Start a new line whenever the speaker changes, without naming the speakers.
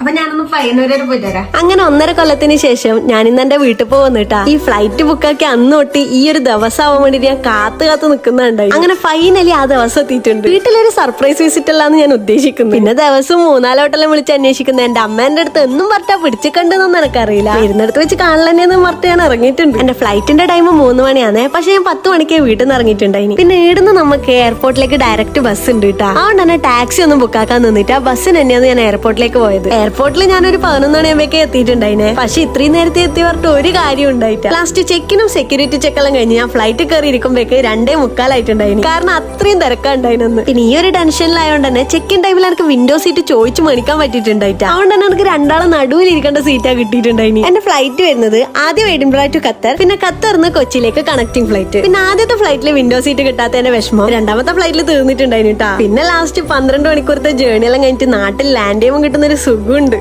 അപ്പൊ ഞാനൊന്ന് പയ്യന്നൂരൊരു വരെ
അങ്ങനെ ഒന്നര കൊല്ലത്തിന് ശേഷം ഞാൻ ഇന്ന് എന്റെ വീട്ടിൽ പോകുന്നിട്ടാ ഈ ഫ്ലൈറ്റ് ബുക്കാക്കി അന്ന് തൊട്ട് ഈ ഒരു ദിവസം ആവാൻ വേണ്ടി ഞാൻ കാത്തു കാത്തു നിൽക്കുന്നുണ്ടായി അങ്ങനെ ഫൈനലി ആ ദിവസം എത്തിയിട്ടുണ്ട്. വീട്ടിലൊരു സർപ്രൈസ് വിസിറ്റ് അല്ലാന്ന് ഞാൻ ഉദ്ദേശിക്കുന്നു. പിന്നെ ദിവസം മൂന്നാലോട്ടെല്ലാം വിളിച്ച് അന്വേഷിക്കുന്നത് എന്റെ അമ്മേന്റെ അടുത്ത് എന്നും പറഞ്ഞാ പിടിച്ചിട്ടുണ്ടെന്നൊന്നും എനിക്കറിയില്ല. ഇരുന്നിടത്ത് വെച്ച് കാണലെന്ന് പറഞ്ഞിട്ട് ഞാൻ ഇറങ്ങിയിട്ടുണ്ട്. എന്റെ ഫ്ലൈറ്റിന്റെ ടൈം മൂന്ന് മണിയാണ് പക്ഷെ ഞാൻ പത്ത് മണിക്ക് വീട്ടിൽ നിന്ന് ഇറങ്ങിയിട്ടുണ്ടായി പിന്നെ ഇവിടുന്ന് നമുക്ക് എയർപോർട്ടിലേക്ക് ഡയറക്റ്റ് ബസ് ഉണ്ട് കേട്ടോ അതുകൊണ്ട് തന്നെ ടാക്സി ഒന്നും ബുക്കാക്കാൻ നിന്നിട്ട് ആ ബസ്സിന് തന്നെയാണ് ഞാൻ എയർപോർട്ടിലേക്ക് പോയത്. എയർപോർട്ടിൽ ഞാനൊരു പതിനൊന്ന് മണിയാകുമ്പോഴേക്ക് എത്തിയിട്ടുണ്ടായിനെ. പക്ഷെ ഇത്രയും നേരത്തെ എത്തി പറഞ്ഞിട്ട് ഒരു കാര്യം ഉണ്ടായിട്ട് ലാസ്റ്റ് ചെക്കിനും സെക്യൂരിറ്റി ചെക്കെല്ലാം കഴിഞ്ഞ് ഞാൻ ഫ്ലൈറ്റ് കയറി ഇരിക്കുമ്പോഴേക്ക് രണ്ടേ മുക്കാലായിട്ടുണ്ടായിന്. കാരണം അത്രയും തിരക്കാണ്ടായിരുന്നു പിന്നെ ഈ ഒരു ടെൻഷനിലായതുകൊണ്ട് തന്നെ ചെക്കിൻ ടൈമിൽ എനിക്ക് വിൻഡോ സീറ്റ് ചോദിച്ചു മണിക്കാൻ പറ്റിയിട്ടുണ്ടായിട്ട്. അതുകൊണ്ട് തന്നെ എനിക്ക് രണ്ടാളെ നടുവിൽ ഇരിക്കേണ്ട സീറ്റാ കിട്ടിയിട്ടുണ്ടായിരുന്നു എന്റെ ഫ്ലൈറ്റ് വരുന്നത് ആദ്യം എഡിൻബ്ര ടു ഖത്തർ പിന്നെ ഖത്തറിന്ന് കൊച്ചിയിലേക്ക് കണക്ടിംഗ് ഫ്ലൈറ്റ് പിന്നെ ആദ്യത്തെ ഫ്ലൈറ്റിൽ വിൻഡോ സീറ്റ് കിട്ടാത്തതിന്റെ വിഷമം. രണ്ടാമത്തെ ഫ്ലൈറ്റിൽ തീർന്നിട്ടുണ്ടായിരുന്നു പിന്നെ ലാസ്റ്റ് പന്ത്രണ്ട് മണിക്കൂറത്തെ ജേർണി എല്ലാം കഴിഞ്ഞിട്ട് നാട്ടിൽ ലാൻഡ് ചെയ്യുമ്പോൾ കിട്ടുന്ന ഒരു സുഖമുണ്ട്